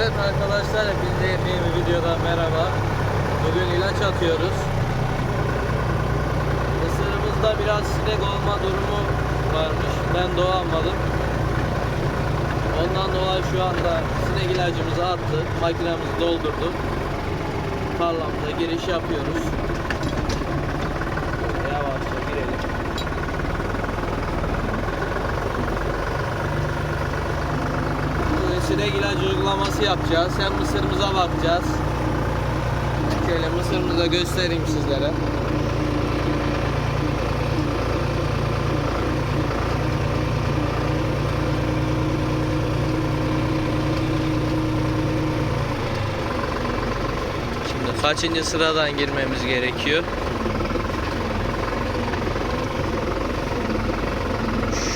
Evet arkadaşlar hepinize yepyeni bir videodan merhaba. Bugün ilaç atıyoruz. Mısırımızda biraz sinek olma durumu varmış. Ben doğamadım. Ondan dolayı şu anda sinek ilacımızı attık. Makinemizi doldurduk. Tarlamıza giriş yapıyoruz. Sinek ilacı uygulaması yapacağız. Hem mısırımıza bakacağız. Şöyle mısırımızı da göstereyim sizlere. Şimdi kaçıncı sıradan girmemiz gerekiyor?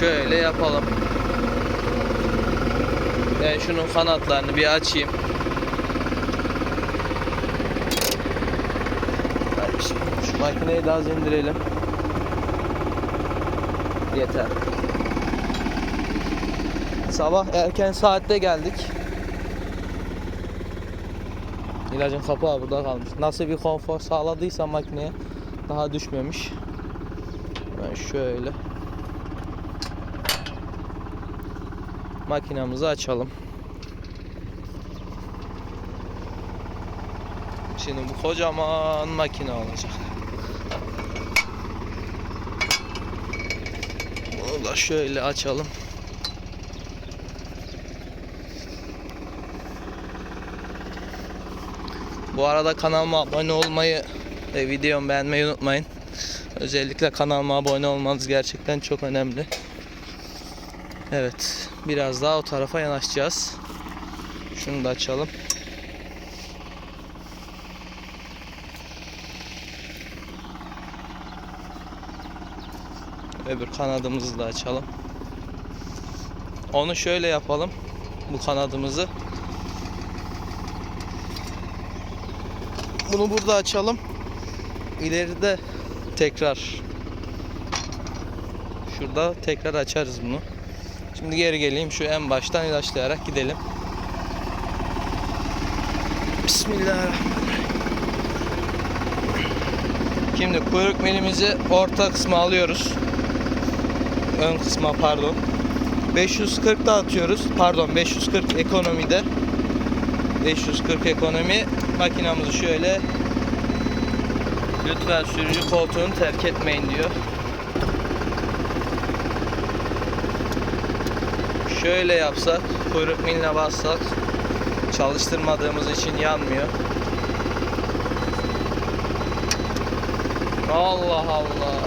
Şöyle yapalım. Ben şunun kanatlarını bir açayım. Şu makineyi daha az indirelim. Yeter. Sabah erken saatte geldik. İlacın kapağı burada kalmış. Nasıl bir konfor sağladıysa makineye daha düşmemiş. Ben şöyle makinamızı açalım. Şimdi bu kocaman makine olacak. Bunu da şöyle açalım. Bu arada kanalıma abone olmayı ve videomu beğenmeyi unutmayın. Özellikle kanalıma abone olmanız gerçekten çok önemli. Evet, biraz daha o tarafa yanaşacağız. Şunu da açalım. Öbür kanadımızı da açalım. Onu şöyle yapalım. Bu kanadımızı. Bunu burada açalım. İleride tekrar şurada tekrar açarız bunu. Şimdi geri geleyim şu en baştan ilaçlayarak gidelim. Bismillahirrahmanirrahim. Şimdi kuyruk milimizi orta kısma alıyoruz. Ön kısma pardon. 540 da atıyoruz. Pardon 540 ekonomide. 540 ekonomi makinamızı şöyle lütfen sürücü koltuğunu terk etmeyin diyor. Şöyle yapsak, kuyruk miline bassak çalıştırmadığımız için yanmıyor. Allah Allah.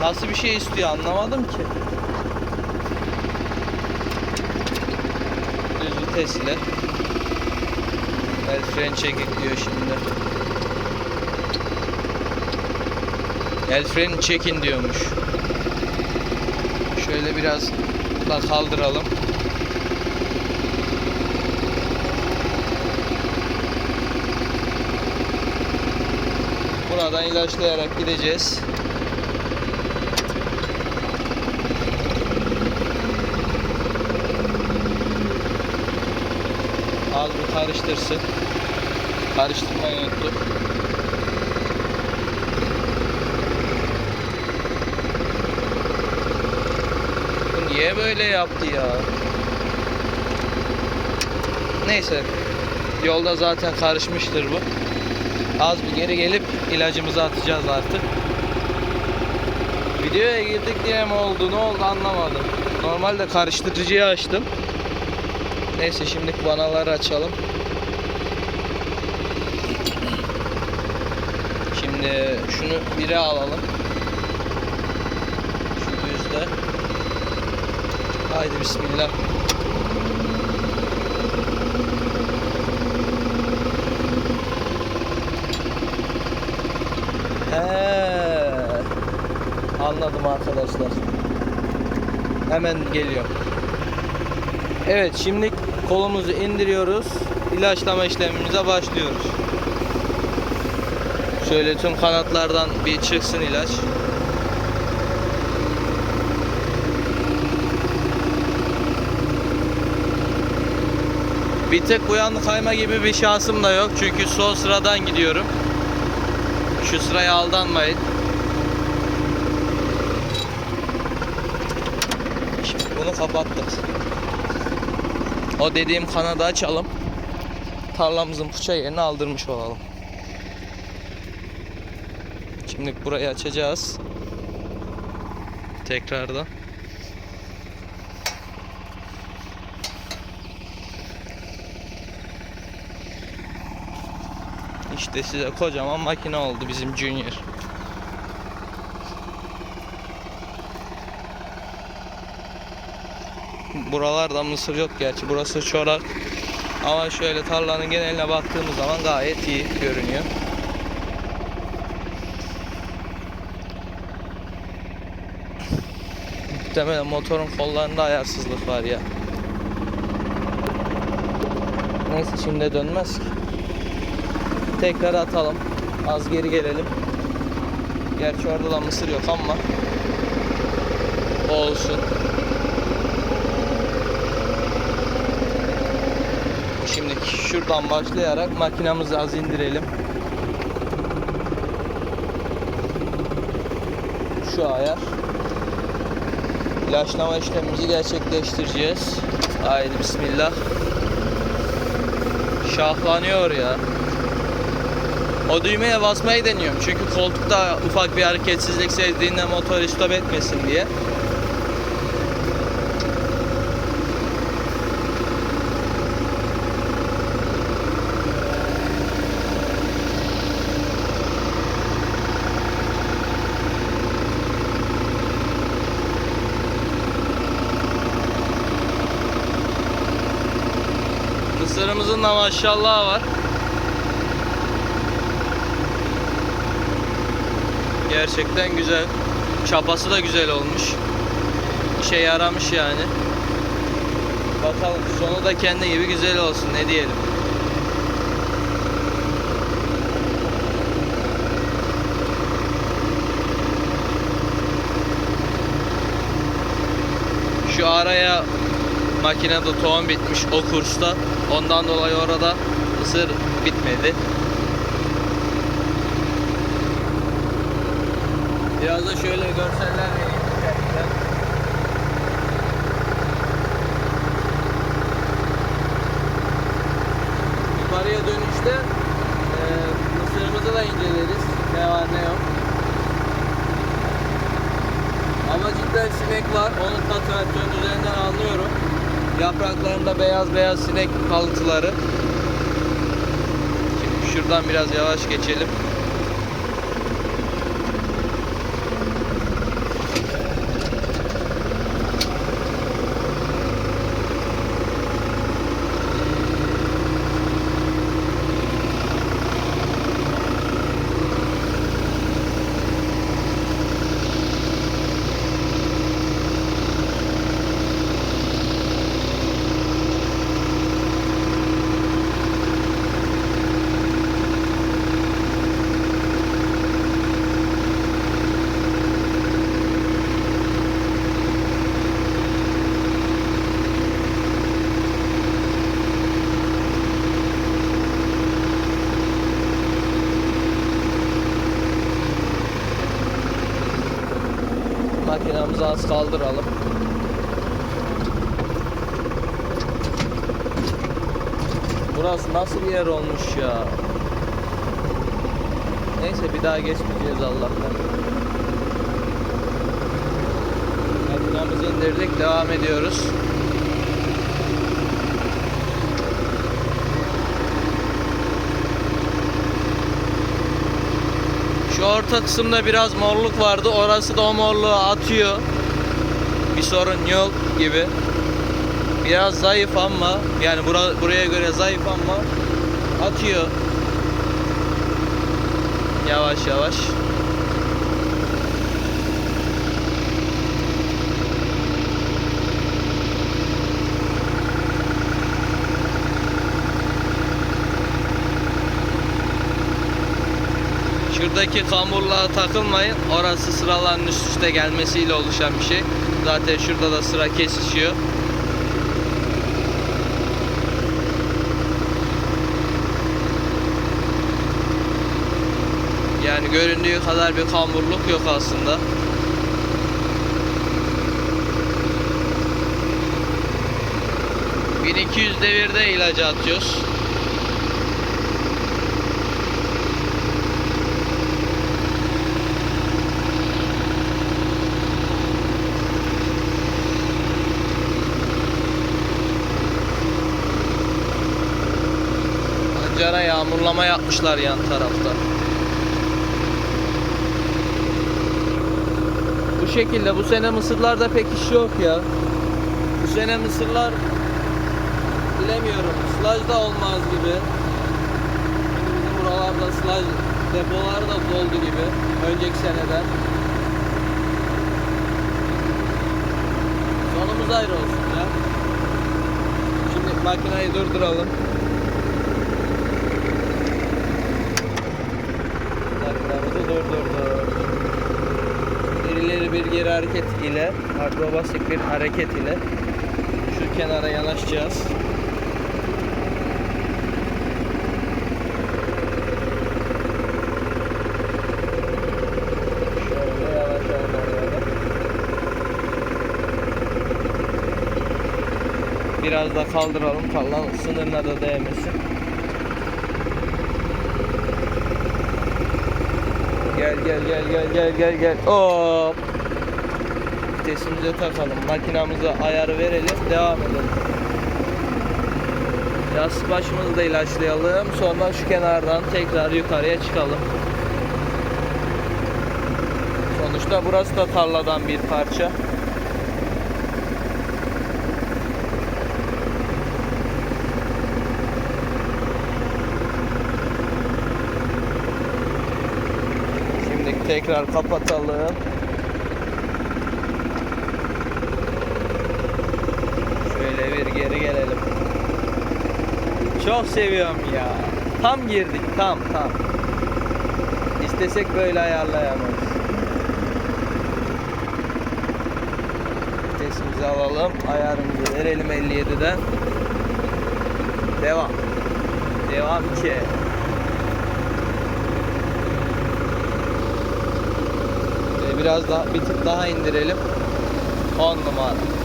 Nasıl bir şey istiyor anlamadım ki. Düz vites. El fren çekik diyor şimdi. El freni çekin diyormuş. Şöyle biraz da kaldıralım. Buradan ilaçlayarak gideceğiz. Az bir karıştırsın. Karıştırmayı unuttuk. Bu niye böyle yaptı ya? Neyse. Yolda zaten karışmıştır bu. Az bir geri gelip ilacımızı atacağız artık. Videoya girdik diye mi oldu ne oldu anlamadım. Normalde karıştırıcıyı açtım. Neyse şimdi vanaları açalım. Şimdi şunu bire alalım. Şu yüzde. Haydi bismillah. Anladım arkadaşlar. Hemen geliyor. Evet şimdi kolumuzu indiriyoruz. İlaçlama işlemimize başlıyoruz. Şöyle tüm kanatlardan bir çıksın ilaç. Bir tek bu yan kayma gibi bir şansım da yok. Çünkü sol sıradan gidiyorum. Şu sıraya aldanmayın. Şimdi bunu kapattık. O dediğim kanadı açalım. Tarlamızın fıça yerini aldırmış olalım. Şimdi burayı açacağız. Tekrardan. İşte size kocaman makine oldu bizim Junior. Buralarda mısır yok gerçi burası çorak. Ama şöyle tarlanın geneline baktığımız zaman gayet iyi görünüyor. Muhtemelen motorun kollarında ayarsızlık var ya. Neyse şimdi dönmez ki. Tekrar atalım. Az geri gelelim. Gerçi orada da mısır yok ama olsun. Şimdi şuradan başlayarak makinamızı az indirelim. Şu ayar. İlaçlama işlemimizi gerçekleştireceğiz. Haydi bismillah. Şahlanıyor ya. O düğmeye basmayı deniyorum. Çünkü koltukta ufak bir hareketsizlik sezdiğinde motor stop etmesin diye. Mısırımızın da maşallah var. Gerçekten güzel. Çapası da güzel olmuş. İşe yaramış yani. Bakalım sonu da kendi gibi güzel olsun ne diyelim. Şu araya makinede tohum bitmiş o kursta. Ondan dolayı orada ısır bitmedi. Biraz da şöyle görseller vereyim. Yukarıya dönüşte e, mısırımızı da inceleriz. Ne var ne yok. Ama cidden sinek var. Onu katüratörün üzerinden anlıyorum. Yapraklarında beyaz beyaz sinek kalıntıları. Şimdi şuradan biraz yavaş geçelim. Makinamızı az kaldıralım. Burası nasıl bir yer olmuş ya? Neyse bir daha geçmeyeceğiz Allah'tan. Makinamızı indirdik, devam ediyoruz. Şu orta kısımda biraz morluk vardı. Orası da o morluğu atıyor. Bir sorun yok gibi. Biraz zayıf ama yani bura- buraya göre zayıf ama atıyor. Yavaş yavaş. Şuradaki kamburluğa takılmayın. Orası sıraların üst üste gelmesiyle oluşan bir şey. Zaten şurada da sıra kesişiyor. Yani göründüğü kadar bir kamburluk yok aslında. ...1200 devirde ilacı atıyoruz. Pancara yağmurlama yapmışlar yan tarafta. Bu şekilde bu sene mısırlarda pek iş yok ya. Bu sene mısırlar bilemiyorum. Slaj da olmaz gibi. Şimdi bizim buralarda slaj depolar da doldu gibi. Önceki seneden. Sonumuz ayrı olsun ya. Şimdi makinayı durduralım. Makinamızı durdurduk. Bir ileri bir geri hareket ile akrobasik bir hareket ile şu kenara yanaşacağız. Biraz da kaldıralım. Kallan sınırına da değmesin. Gel gel gel gel gel gel gel. Hop. Vitesimize takalım. Makinamıza ayarı verelim. Devam edelim. Yastık başımızı da ilaçlayalım. Sonra şu kenardan tekrar yukarıya çıkalım. Sonuçta burası da tarladan bir parça. Şimdi tekrar kapatalım. Şöyle bir geri gelelim. Çok seviyorum ya. Tam girdik tam tam. İstesek böyle ayarlayamayız. Vitesimizi alalım. Ayarımızı verelim 57'den. Devam. Devam ki. Biraz daha bir tık daha indirelim. 10 numara.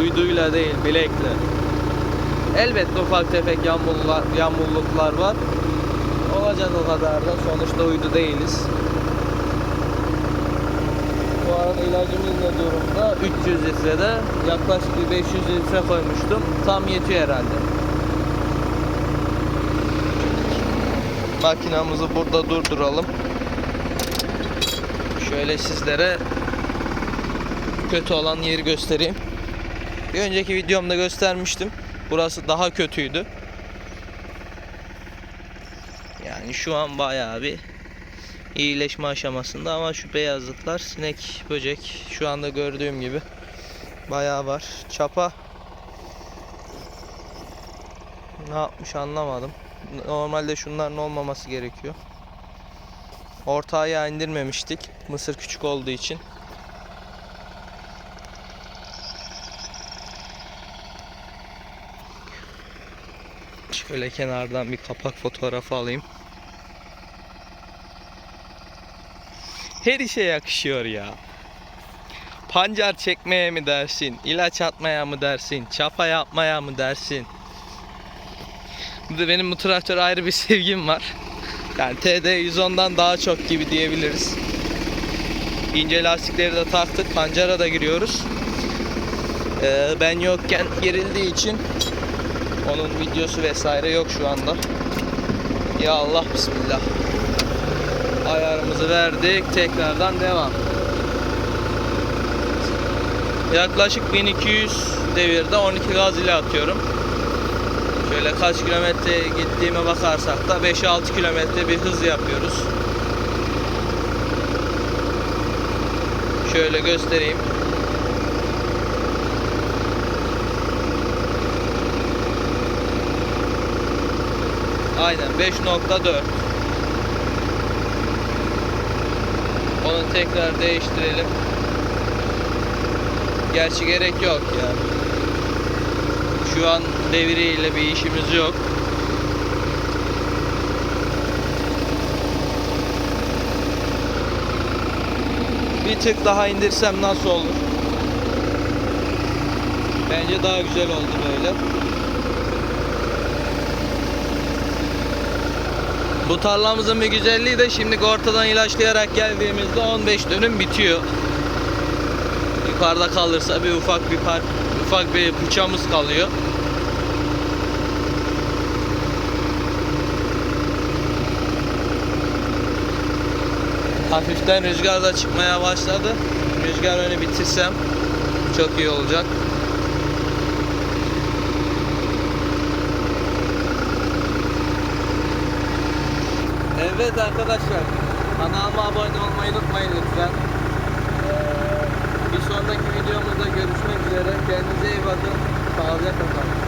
Uyduyla değil, bilekle. Elbette ufak tefek yağmurlar, yağmurluklar var. Olacak o kadar da sonuçta uydu değiliz. Bu arada ilacımız ne durumda? 300 litrede yaklaşık bir 500 litre koymuştum. Tam yetiyor herhalde. Makinamızı burada durduralım. Şöyle sizlere kötü olan yeri göstereyim. Bir önceki videomda göstermiştim. Burası daha kötüydü. Yani şu an bayağı bir iyileşme aşamasında ama şu beyazlıklar sinek, böcek şu anda gördüğüm gibi bayağı var. Çapa ne yapmış anlamadım. Normalde şunların olmaması gerekiyor. Orta ayağı indirmemiştik. Mısır küçük olduğu için. Şöyle kenardan bir kapak fotoğrafı alayım. Her işe yakışıyor ya. Pancar çekmeye mi dersin? ilaç atmaya mı dersin? Çapa yapmaya mı dersin? Bir de benim bu traktöre ayrı bir sevgim var. Yani TD 110'dan daha çok gibi diyebiliriz. İnce lastikleri de taktık. Pancara da giriyoruz. Ee, ben yokken gerildiği için onun videosu vesaire yok şu anda. Ya Allah bismillah. Ayarımızı verdik. Tekrardan devam. Yaklaşık 1200 devirde 12 gaz ile atıyorum. Şöyle kaç kilometre gittiğime bakarsak da 5-6 kilometre bir hız yapıyoruz. Şöyle göstereyim. Aynen 5.4. Onu tekrar değiştirelim. Gerçi gerek yok ya. Şu an devriyle bir işimiz yok. Bir tık daha indirsem nasıl olur? Bence daha güzel oldu böyle. Bu tarlamızın bir güzelliği de şimdi ortadan ilaçlayarak geldiğimizde 15 dönüm bitiyor. Yukarıda kalırsa bir ufak bir park, ufak bir bıçağımız kalıyor. Hafiften rüzgar da çıkmaya başladı. Rüzgar önü bitirsem çok iyi olacak. Evet arkadaşlar kanalıma abone olmayı unutmayın lütfen. Ee, bir sonraki videomuzda görüşmek üzere. Kendinize iyi bakın. Sağlıcakla kalın.